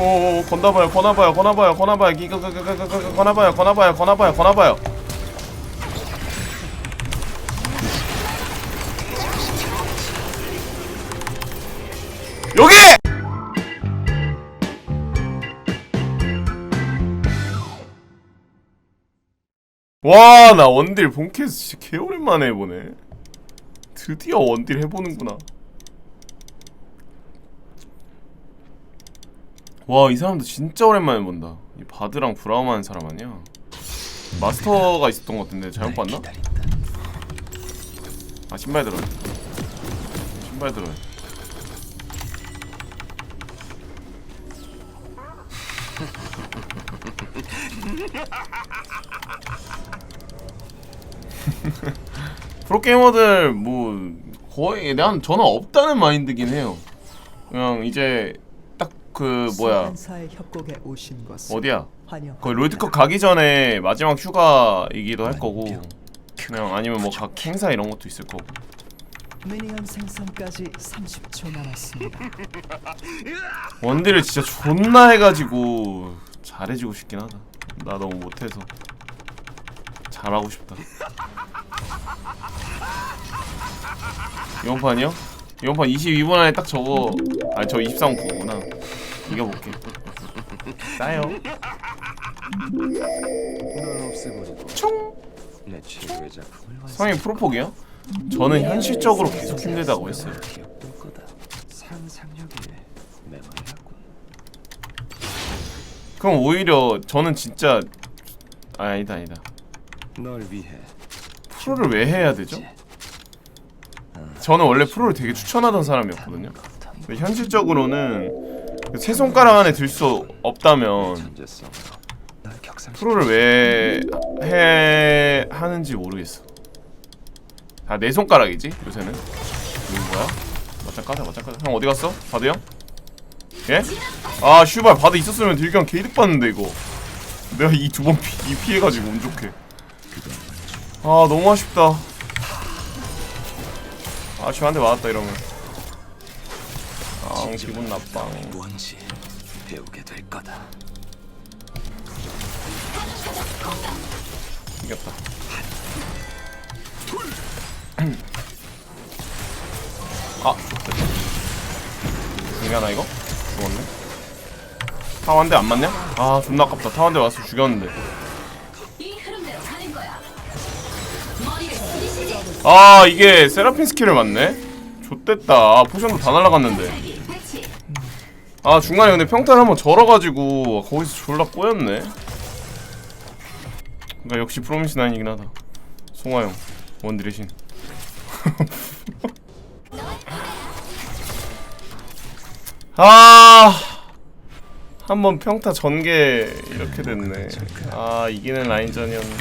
오 건나봐요 건나봐요 건나봐요 건나봐요. 이거 건나봐요 건나봐요 건나봐요 건나봐요. 여기! 와 나 원딜 본캐스 진짜 개오랜만에 해보네. 드디어 원딜 해보는구나 와 이 사람도 진짜 오랜만에 본다. 이 바드랑 브라움 하는 사람 아니야? 마스터가 있었던 것 같은데 잘못 봤나? 아 신발 들어야 돼. 신발 들어야 돼. 프로게이머들 뭐 거의 난 저는 없다는 마인드긴 해요. 그냥 이제 딱 그 뭐야? 소환사의 협곡에 오신 것을 어디야? 환영합니다. 거의 롤드컵 가기 전에 마지막 휴가이기도 할 거고 그냥 아니면 뭐 각 행사 이런 것도 있을 거고. 미니언 생성까지 30초 남았습니다. 원딜을 진짜 존나 해가지고 잘해지고 싶긴 하다. 나 너무 못해서. 잘하고 싶다. 이번 판이요? 이번 판 22분 안에 딱 저거 아니 저 23분 그거구나 이겨볼게 널 없애버리고 총내 최고의 작품을 성인 프로포기요? 저는 현실적으로 계속 힘들다고 했어요 기억될 거다. 상상력이 메모리라군. 그럼 오히려 저는 진짜 아, 아니다 아니다 널 위해 프로를 왜 해야 되죠? 저는 원래 프로를 되게 추천하던 사람이었거든요 근데 현실적으로는 그 세 손가락 안에 들 수 없다면 프로를 왜 해 하는지 모르겠어 아네 손가락이지 요새는 뭐야? 맞짱 까자 맞짱 까자 형 어디 갔어? 바드 형? 예? 아 슈발 바드 있었으면 딜경 개이득 봤는데 이거 내가 이 두 번 피, 이 피해가지고 운 좋게 아 너무 아쉽다 아쉬워 한대 맞았다 이러면 아 기분 나빠 뭔지 배우게 될 거다. 이겼다 아 중요하나 이거? 죽었네 타완대 안 맞냐? 아 존나 아깝다 타완대 왔어 죽였는데. 아 이게 세라핀 스킬을 맞네? 좆됐다 아 포션도 다 날라갔는데. 아 중간에 근데 평탄 한번 절어가지고 거기서 졸라 꼬였네 그니까 역시 프로미스 나인이긴 하다 송하영 원딜의 신 아, 한번 평타 전개 이렇게 됐네. 아, 이기는 라인전이었네.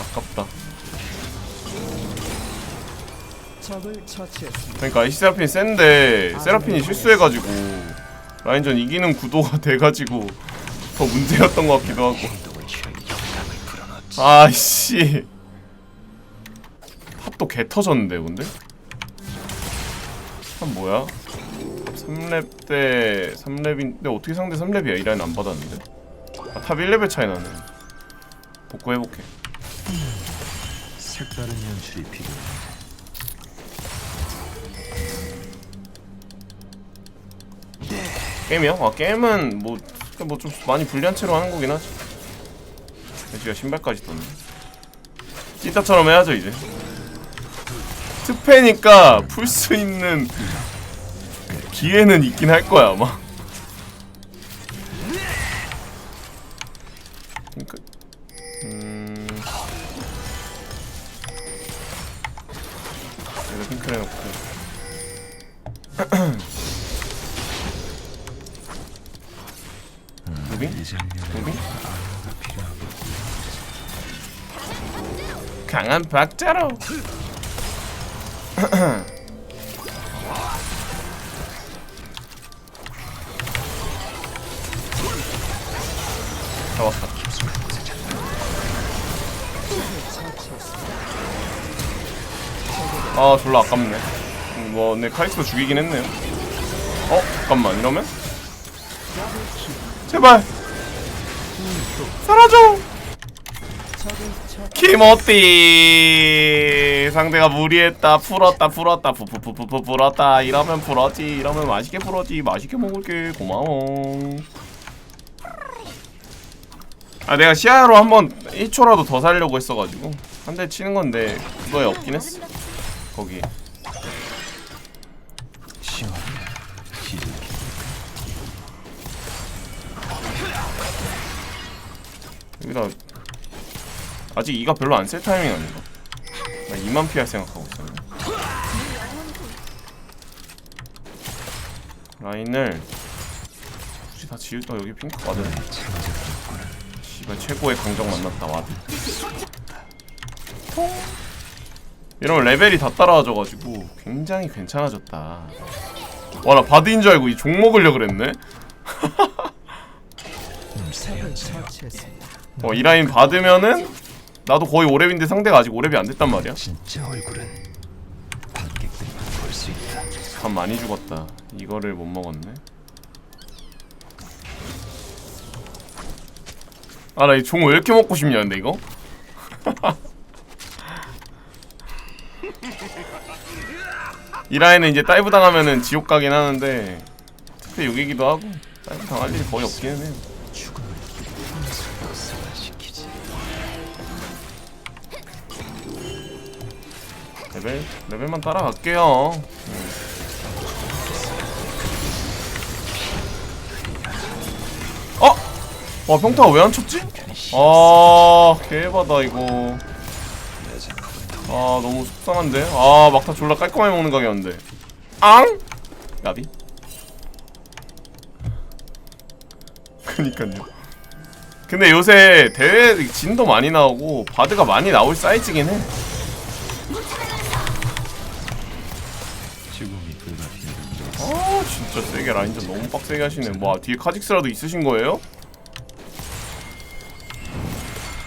아깝다. 그러니까 이시 세라핀이 센데 세라핀이 실수해가지고 라인전 이기는 구도가 돼가지고 더 문제였던 것 같기도 하고. 아이씨 탑도 개 터졌는데 근데? 탑 뭐야? 3렙 때 3렙인데 어떻게 상대 3렙이야 이 라인 안 받았는데 아, 탑 1레벨 차이 나네 복구해볼게 색다른 연출이 필요해. 게임이요? 아 게임은 뭐 뭐 좀 많이 불리한 채로 하는 거긴 하지. 돼지가 신발까지 떴네. 찐따처럼 해야죠 이제. 특패니까 풀 수 있는 기회는 있긴 할 거야 아마. 그러니까 음. 여기다 핑크를 해놓고 강한 박자로. 적에게 아 졸라 아깝네 음, 뭐내 카리스마 죽이긴 했네요 어? 잠깐만 이러면? 제발 사라져 키모띠! 상대가 무리했다. 풀었다 풀었다. 푸푸푸푸푸 풀었다. 이러면 풀었지. 이러면 맛있게 풀었지. 맛있게 먹을게. 고마워. 아 내가 시야로 한번 1초라도 더 살려고 했어가지고. 한 대 치는 건데 그거에 없긴 했어. 거기. 여기다 아직 이가 별로 안쓸 타이밍 아닌가? 나 2만 피할 생각하고 있었네 라인을 굳이 다 지울까 여기 핑크 와드. 씨발 최고의 강적 만났다 와드. 이러면 레벨이 다 따라와져가지고 굉장히 괜찮아졌다. 와 나 바드인 줄 알고 이 종 먹으려 그랬네? 적을 처치했습니다. 어, 이 라인 받으면은 나도 거의 오랩인데 상대가 아직 오랩이 안 됐단 말이야. 진짜 얼굴은 관객들만 볼 수 있다. 간 많이 죽었다. 이거를 못 먹었네. 아, 나 이 종 왜 이렇게 먹고 싶냐, 근데 이거? 이 라인은 이제 다이브 당하면은 지옥 가긴 하는데 특히 6이기도 하고 다이브 당할 일이 거의 없기는 해 레벨 레벨만 따라갈게요. 음. 어? 와 평타가 왜안 쳤지? 아 개바다 이거. 아 너무 속상한데. 아 막타 졸라 깔끔하게 먹는 각이었는데. 앙? 나비. 그니까요. 근데 요새 대회 진도 많이 나오고 바드가 많이 나올 사이즈긴 해. 진짜 세게 라인전 너무 빡세게 하시네. 뭐 뒤에 카직스라도 있으신 거예요?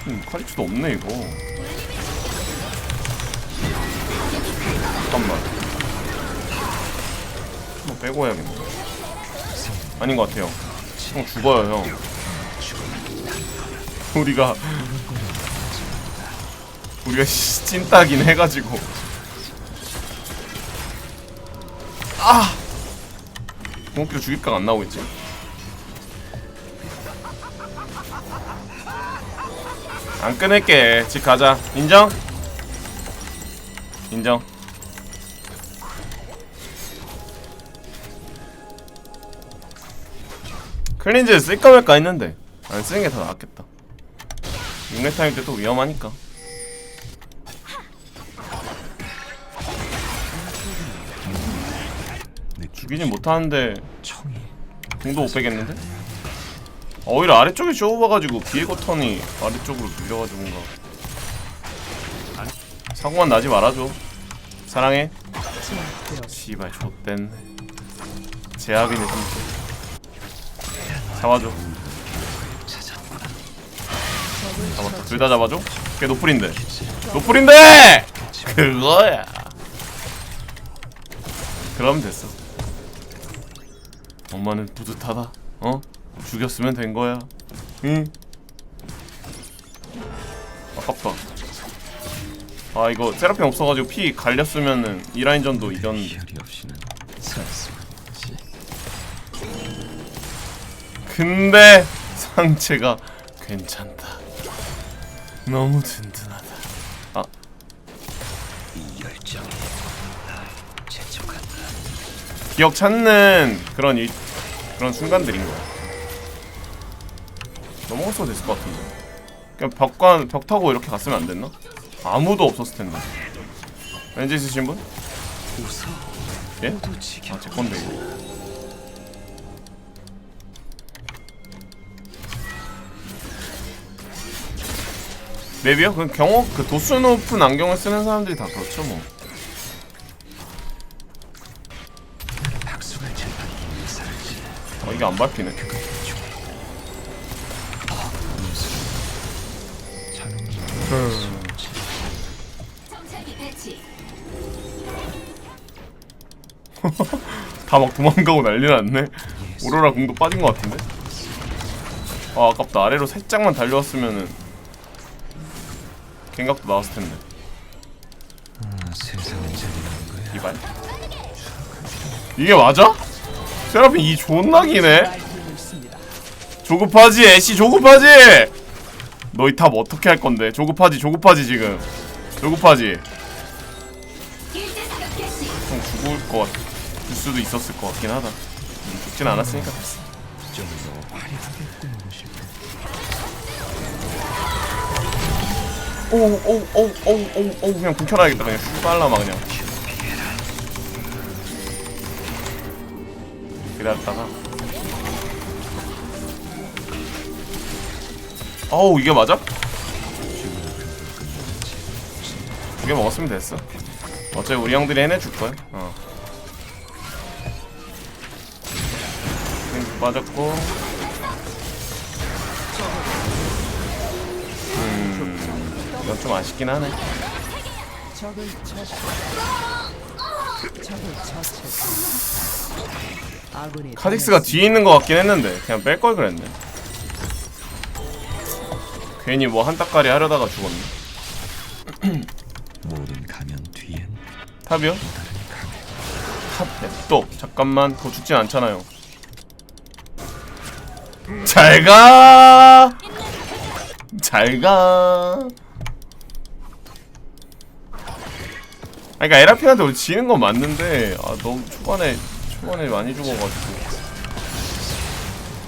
음 카직스도 없네 이거. 잠깐만. 한번 빼고 해야겠네. 아닌 것 같아요. 형 죽어요 형. 우리가 우리가 씨, 찐따긴 해가지고. 아 공격기로 죽일 각안 나오겠지? 안 끊을게. 집 가자. 인정? 인정. 클린즈 쓸까 말까 했는데 안 쓰는 게 더 낫겠다. 6렙 타임 때또 위험하니까. 죽이진 못하는데 공도 못 빼겠는데? 아, 오히려 아래쪽에 쇼업봐가지고 비에고 턴이 아래쪽으로 밀려가지고 뭔가. 사고만 나지 말아줘. 사랑해. 씨발 좆됐네 제압이네 진짜. 잡아줘. 잡았다. 둘 다 잡아줘? 걔 노플인데. 노플인데! 그거야. 그럼 됐어 엄마는 뿌듯하다. 어? 죽였으면 된 거야. 응? 아깝다. 아 이거 세라핀 없어가지고 피 갈렸으면은 이 라인전도 이겼는데. 근데 상체가 괜찮다. 너무 든든 기억 찾는 그런 일, 그런 순간들인 거야. 넘어갔어도 됐을 것 같은데. 그냥 벽관 벽 타고 이렇게 갔으면 안 됐나? 아무도 없었을 텐데. 렌즈 있으신 분? 웃어. 예? 아 제 건데 이거. 맵이요? 그 경호 그 도수 높은 안경을 쓰는 사람들이 다 그렇죠 뭐. 이게 안 밟히네. 음. 정찰기 배치. 다막 도망가고 난리 났네 오로라 궁도 빠진 것 같은데 아 아깝다 아래로 살짝만 달려왔으면은 갱각도 나왔을 텐데 아. 이발 이게 맞아? 세라핀 이 존나 기네. 조급하지 애쉬 조급하지 너희 탑 어떻게 할 건데 조급하지 조급하지 지금 조급하지. 형 죽을 것 같, 줄 수도 있었을 것 같긴 하다 음, 죽진 않았으니까. 오오오오오오오 그냥 불켜놔야겠다 그냥 빨라마 그냥 기다렸다가 어우 이게 맞아? 두 개 먹었으면 됐어 어차피 우리 형들이 해내줄 거야 어땡 빠졌고 음 이건 좀 아쉽긴 하네 적을 처치. 적을. 아군이 카직스가 뒤에 있는 것 같긴 했는데 그냥 뺄 걸 그랬네. 괜히 뭐 한따까리 하려다가 죽었네. 모든 가면 뒤엔 탑이요? 탑 냅둬. 잠깐만 그거 죽진 않잖아요. 잘 가. 잘 가. 아, 그러니까 에라핀한테 우리 지는 건 맞는데 아 너무 초반에 초반에 많이 죽어가지고.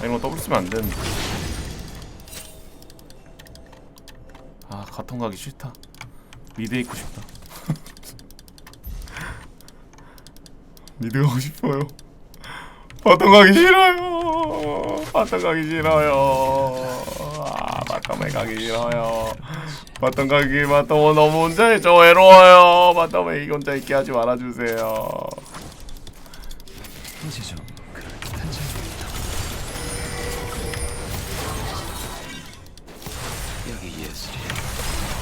아, 이런 거 더블 쓰면 안 되는데. 아 가통 가기 싫다. 미드 있고 싶다. 미드 가고 싶어요. 바텀 가기 싫어요. 바텀 가기 싫어요. 아 바텀에 가기 싫어요. 바텀 가기 바텀 너무 혼자 있죠 외로워요. 바텀에 이 혼자 있게 하지 말아주세요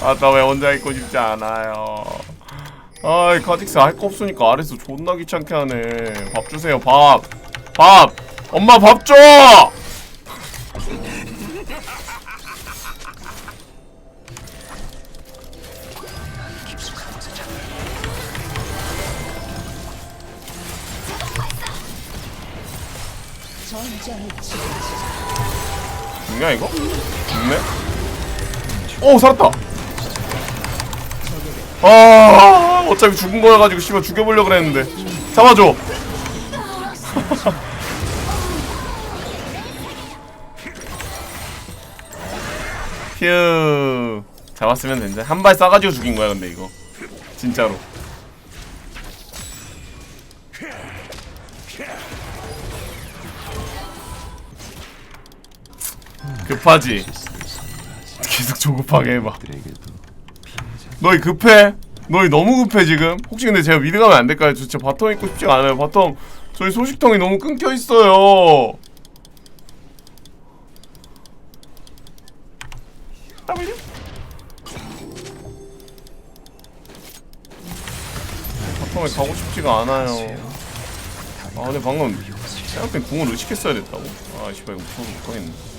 예술이야. 바텀에 혼자 있고 싶지 않아요 아이 카직스 할 거 없으니까 아래서 존나 귀찮게 하네 밥 주세요 밥 밥 엄마 밥줘 깊숙한 곳에 자 전장을 치고 죽냐 이거? 죽네? 오 살았다 아 어차피 죽은 거여 가지고 씨발 죽여보려고 그랬는데. 잡아줘. 휴. 잡았으면 된다. 한 발 쏴가지고 죽인 거야 근데 이거. 진짜로. 급하지. 계속 조급하게 해봐. 너희 급해? 너희 너무 급해 지금? 혹시 근데 제가 미드 가면 안 될까요? 저 진짜 바텀 있고 싶지가 않아요 바텀 저희 소식통이 너무 끊겨 있어요 W? 바텀에 가고 싶지가 않아요 아 근데 방금 생각해 궁을 의식했어야 됐다고? 아 씨발 이거 무서워서 못 가겠네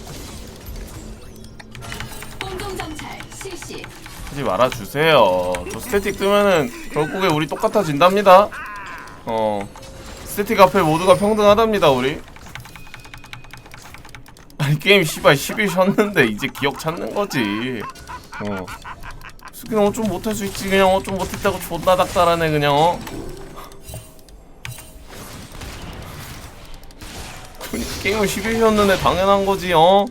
실시. 하지 말아주세요. 저 스태틱 뜨면은 결국에 우리 똑같아진답니다. 어, 스태틱 앞에 모두가 평등하답니다, 우리. 아니 게임 씨발 10일 쉬었는데 이제 기억 찾는 거지. 어. 그냥 어좀 못할 수 있지 그냥 어좀 못했다고 존나 닥달하네 그냥 어. 그러니까 게임을 10일 쉬었는데 당연한 거지 어.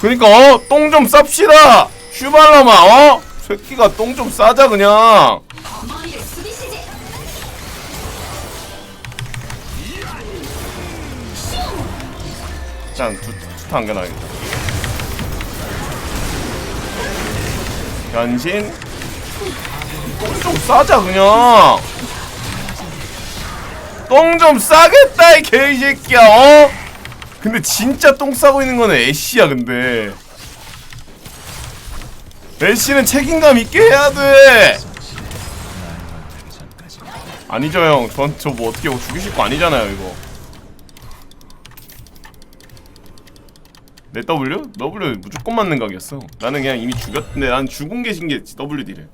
그니까 어? 똥 좀 쌉시다 슈발라마 어? 새끼가 똥 좀 싸자 그냥. 일단 두, 투타 안겨놔야겠다 변신 똥 좀 싸자 그냥 똥 좀 싸겠다 이 개새끼야 어? 근데 진짜 똥 싸고 있는 거는 애쉬야 근데. 애쉬는 책임감 있게 해야 돼! 성실해. 날 만나기 전까지 아니죠 형 전 저 뭐 어떻게 죽이실 거 아니잖아요 이거. 내 W? W 무조건 맞는 각이었어. 나는 그냥 이미 죽였는데 난 죽은 게 신기했지 W 딜을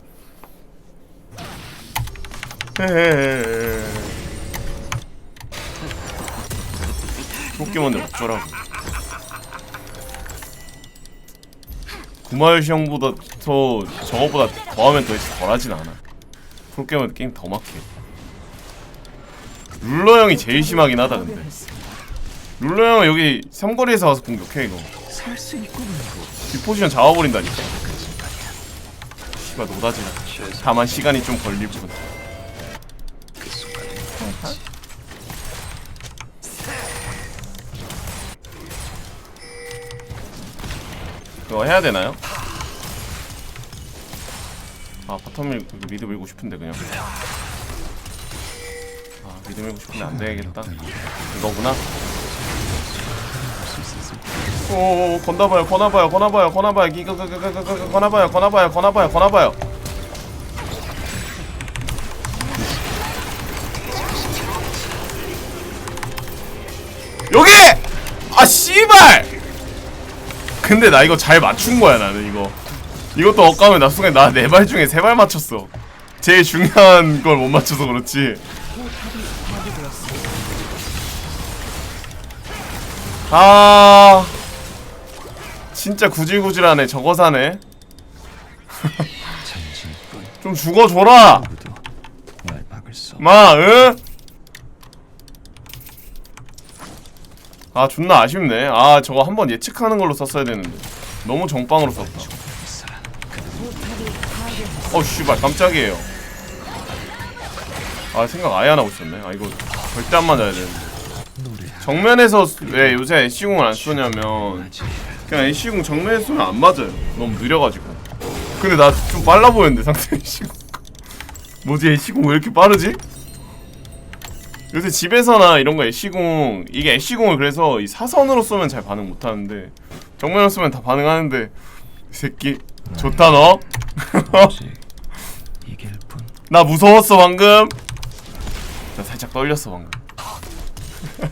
헤헤헤 헤 포켓몬들 어쩌라고. 구마요시 형보다 더 저거보다 더하면 더 덜하진 않아. 포켓몬 게임 더 막혀. 룰러 형이 제일 심하긴 하다 근데. 룰러 형은 여기 삼거리에서 와서 공격해 이거. 뒷포지션 잡아버린다니까. 씨발 노다지라 다만 시간이 좀뿐 그거 해야 되나요? 아 바텀 밀 미드 밀고 싶은데 그냥. 아 미드 밀고 싶은데 안 되겠다. 이거구나. 오 건나봐요 건나봐요 건나봐요 건나봐요. 이거 건나봐요 건나봐요 건나봐요 건나봐요 근데 나 이거 잘 맞춘 거야 나는 이거 이것도 엇가면 나 순간 나 네 발 중에 세 발 맞췄어 제일 중요한 걸 못 맞춰서 그렇지 아 진짜 구질구질하네 저거 사네 좀 죽어줘라. 마 응? 아 존나 아쉽네. 아 저거 한번 예측하는 걸로 썼어야 되는데. 너무 정빵으로 썼다. 어 씨발 깜짝이에요. 아 생각 아예 안 하고 있었네. 아 이거 절대 안 맞아야 되는데. 정면에서 쓰- 왜 요새 애쉬궁을 안 쏘냐면. 그냥 애쉬궁 정면에서 쏘면 안 맞아요. 너무 느려가지고. 근데 나 좀 빨라 보였는데 상대 애쉬궁. 뭐지 애쉬궁 왜 이렇게 빠르지? 요새 집에서나 이런 거 애쉬궁 이게 애쉬궁을 그래서 이 사선으로 쏘면 잘 반응 못 하는데 정면으로 쏘면 다 반응하는데 이 새끼 좋다 너? 이길 뿐. 나 무서웠어 방금 나 살짝 떨렸어 방금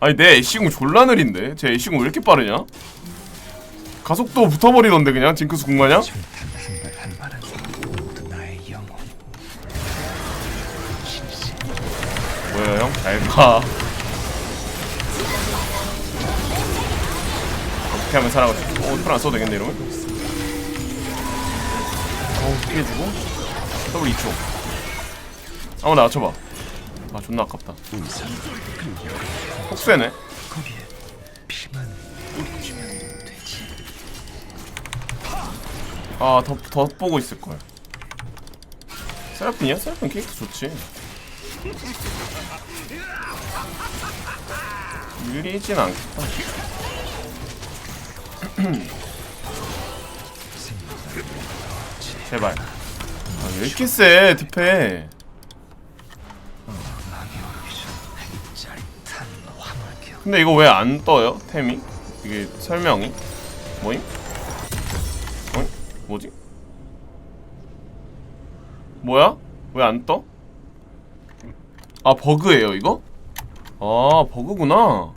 아니 내 애쉬궁 졸라 느린데? 제 애쉬궁 왜 이렇게 빠르냐? 가속도 붙어버리던데 그냥 징크스 궁마냥? 잘가 어떻게 하면 살아가지? 어, 풀안 써도 되겠네 이러면? 어, 피해주고 더블 2초 아무나 맞춰봐 아 존나 아깝다 묻히면 되지. 아더 더 보고 있을걸 세라핀이야? 세라핀 캐릭터 좋지 밀리진 않겠다 제발 아, 왜 이렇게 세 화물기억. 근데 이거 왜 안 떠요? 템이? 이게 설명이? 뭐임? 뭐지? 뭐야? 왜 안 떠? 아 버그예요 이거? 아 버그구나. 어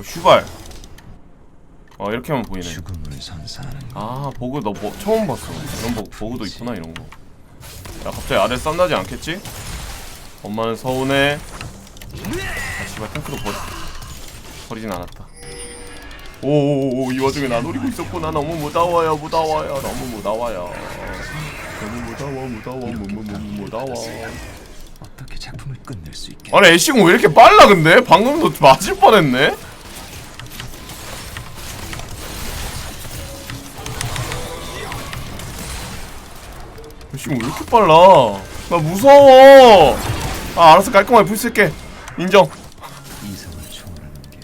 슈발. 아 이렇게 하면 보이네. 죽음을 선사하는 아 버그 너 뭐, 처음 봤어. 이런 버그, 버그도 있구나 이런 거. 야, 갑자기 아래 쌈 나지 않겠지? 엄마는 서운해. 아 씨발 탱크도 버, 버리진 않았다. 오오오 이 와중에 나 노리고 있었구나 너무 무다워요 무다워요. 너무 무다워요. 너무 무다워 무다워 무무무 무다워 어떻게 작품을 끝낼 수 있게. 아니 애쉬공 왜 이렇게 빨라 근데? 방금도 맞을 뻔했네? 애쉬공 왜 이렇게 빨라? 나 무서워! 아 알았어 깔끔하게 풀 쓸게. 인정. 이성을 초월하는 게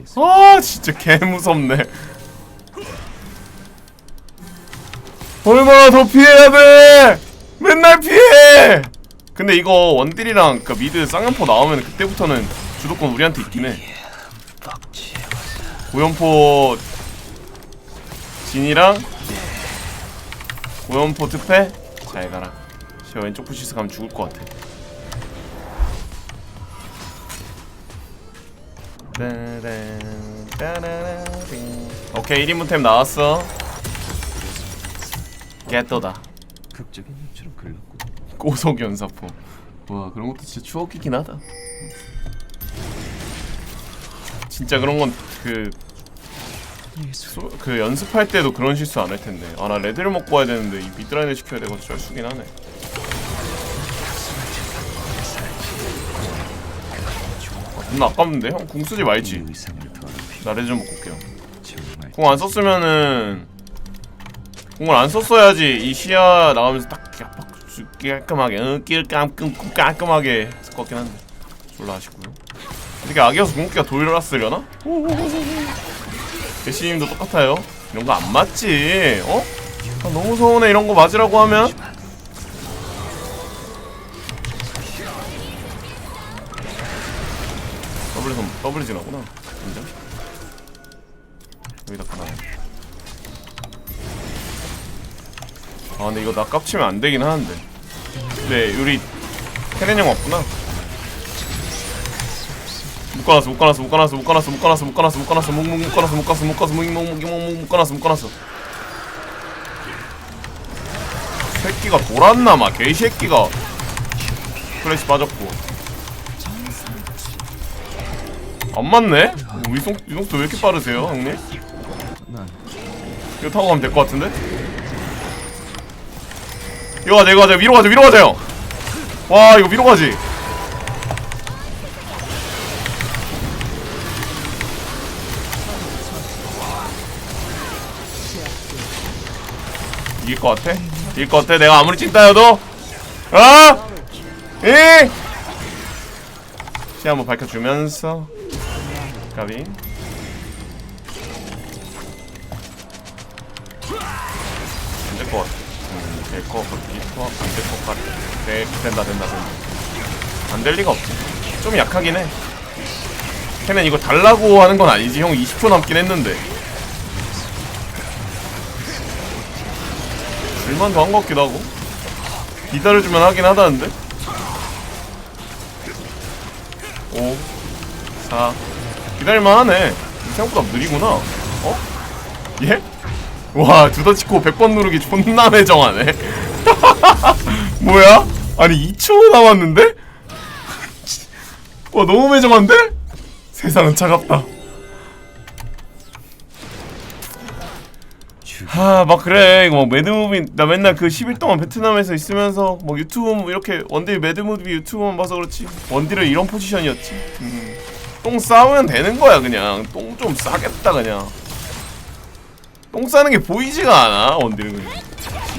예술. 아 진짜 개 무섭네. 얼마나 더 피해야 돼? 맨날 피해 근데 이거 원딜이랑 그 미드 쌍연포 나오면 그때부터는 주도권 우리한테 있긴 해. 고연포 진이랑 고연포 특패? 잘 가라. 저 왼쪽 푸시스 가면 죽을 것 같아. 오케이 1인분 템 나왔어. 깨또다. 극적인 일처럼 글렀군 고속 연사포 와 그런 것도 진짜 추억이긴 하다. 진짜 그런 건그 그 연습할 때도 그런 실수 안 할 텐데. 아 나 레드를 먹고 와야 되는데 이 미드라인을 시켜야 돼가지고 쩔수긴 하네. 아, 존나 아깝는데? 형 궁 쓰지 이 말지 나 레드 좀 먹고 올게요. 궁안 썼으면은 궁을 안 썼어야지 이 시야 나가면서 딱 깔끔하게 응 깔끔 깔끔하게 같긴 한데. 졸라 아쉽고요 이렇게 악이어서 궁극기가 돌았으려나? 대시님도 똑같아요. 이런 거 안 맞지 어? 아, 너무 서운해 이런 거 맞으라고 하면. 더블 선 더블 지나구나 인정? 여기다 가나 아 근데 이거 나 깝치면 안 되긴 하는데 근데 우리 케렌 형 왔구나 묶어놨어 묶어놨어 묶어놨어 묶어놨어 묶어놨어 묶어놨어 묶어놨어 묵묵 묶어놨어 묶어놨어 묶어놨어 묵묵 묶어놨어 묶어놨어 새끼가 돌았나 마 개새끼가 플래시 빠졌고 안 맞네? 위성 위성도 왜 이렇게 빠르세요 형님? 난 이거 타고 가면 될 것 같은데? 이거 가자 이거 가자 위로 가자 위로 가자 형와 이거 위로 가지 이길 것 같아? 이길 것 같아? 내가 아무리 찐따여도? 어? 이? 시 한번 밝혀주면서 가비 음, 될것 같기 또 안될 것 같아. 네, 된다, 된다, 된다. 안 될 리가 없지. 좀 약하긴 해. 걔는 이거 달라고 하는 건 아니지. 형 20초 남긴 했는데. 줄만 더 한 것 같기도 하고. 기다려주면 하긴 하다는데. 5, 4. 기다릴만 하네. 생각보다 느리구나. 어? 예? 와 두더치코 100번 누르기 존나 매정하네 뭐야? 아니 2초 남았는데? 와 너무 매정한데? 세상은 차갑다 하막 그래 이거 막 매드무비 나 맨날 그 10일 동안 베트남에서 있으면서 뭐 유튜브 뭐 이렇게 원딜 매드무비 유튜브만 봐서 그렇지 원딜은 이런 포지션이었지 음. 똥 싸우면 되는 거야 그냥 똥 좀 싸겠다 그냥 똥 싸는 게 보이지가 않아 원딜은 그냥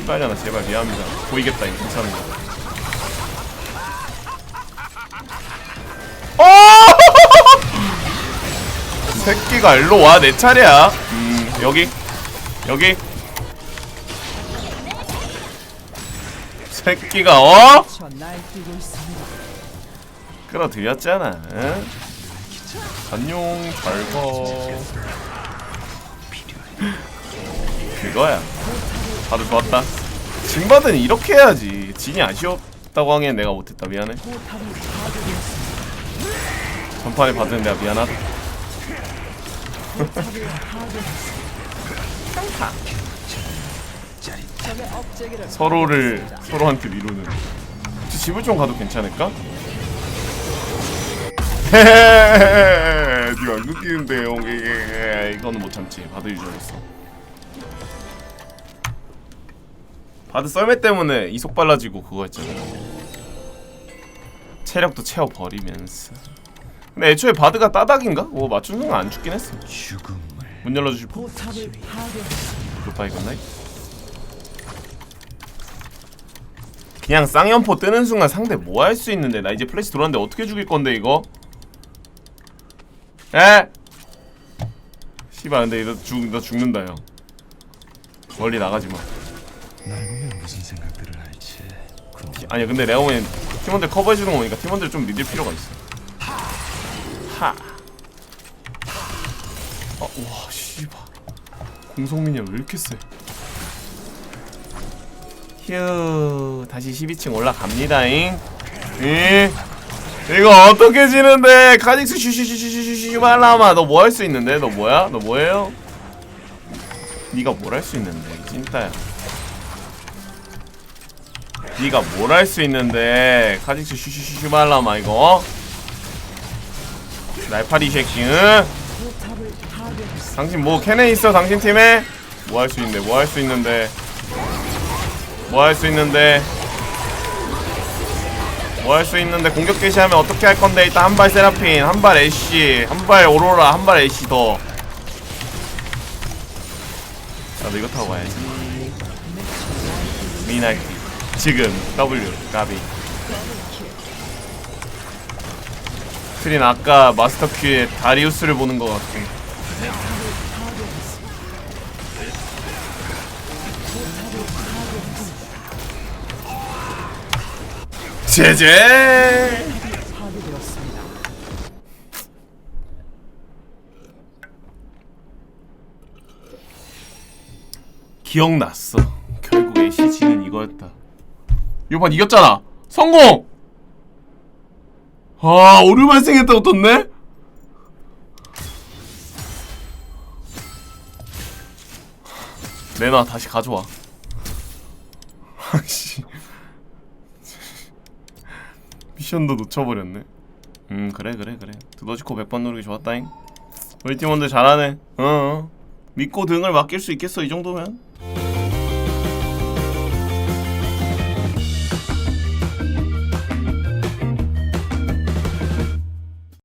씨발잖아 제발. 미안합니다. 보이겠다 이거. 거 어! 이 새끼가 일로 와 내 차례야. 음 여기? 여기? 새끼가 어? 끌어들였잖아 응? 안녕 잘가 그거야 다들 좋았다. 징바드는 이렇게 해야지. 진이 아쉬웠다고 하기엔 내가 못했다. 미안해. 전판에 받은 내가 미안하다. 서로를. 서로한테 미루는. 혹시 집을 좀 가도 괜찮을까? 헤헤헤헤 니가 안 끊기는데 형 예, 이거는 못 참지. 바드 유저로서 바드 썰매 때문에 이속 빨라지고 그거 했잖아 체력도 채워버리면서 근데 애초에 바드가 따닥인가? 뭐 순간 안 죽긴 했어 문 열어주실 분? 굿바이 굿나잇 그냥 쌍연포 뜨는 순간 상대 뭐 할 수 있는데 나 이제 플래시 돌았는데 어떻게 죽일 건데 이거? 에? 씨발 근데 너, 죽, 너 죽는다 형 멀리 나가지 마 날 보면 무슨 생각들을 할지 궁금 아니야 근데 보기엔 팀원들 커버해주는 거 보니까 팀원들 좀 믿을 필요가 있어 하. 아, 와, 씨발. 공성민이 왜 이렇게 세? 휴, 다시 12층 올라갑니다잉. 이 이거 어떻게 지는데? 카직스 슈슈슈슈슈슈 말라마 너 뭐 할 수 있는데? 너 뭐야? 너 뭐예요? 네가 뭘 할 수 있는데? 찐따야. 네가 뭘 할 수 있는데? 카직스 슈슈슈슈 말라마 이거. 날파리 새끼. 응? 포탑을 파괴했습니다. 당신 뭐 캐네 있어 당신 팀에? 뭐 할 수 있는데? 뭐 할 수 있는데? 뭐 할 수 있는데? 뭐 할 수 있는데 공격 개시하면 어떻게 할 건데 일단 한 발 세라핀, 한 발 애쉬, 한 발 오로라, 한 발 애쉬 더. 나도 이거 타고 가야지. 미나키 지금 W 가비. 트린 아까 마스터 큐에 다리우스를 보는 것 같아. 제제. 기억났어. 이번 이겼잖아. 성공. 아 오류 발생했다고 떴네. 내놔 다시 가져와. 아씨. 미션도 놓쳐버렸네. 음 그래 그래 그래. 두더지코 100번 누르기 좋았다잉. 우리 팀원들 잘하네. 어. 어. 믿고 등을 맡길 수 있겠어 이 정도면.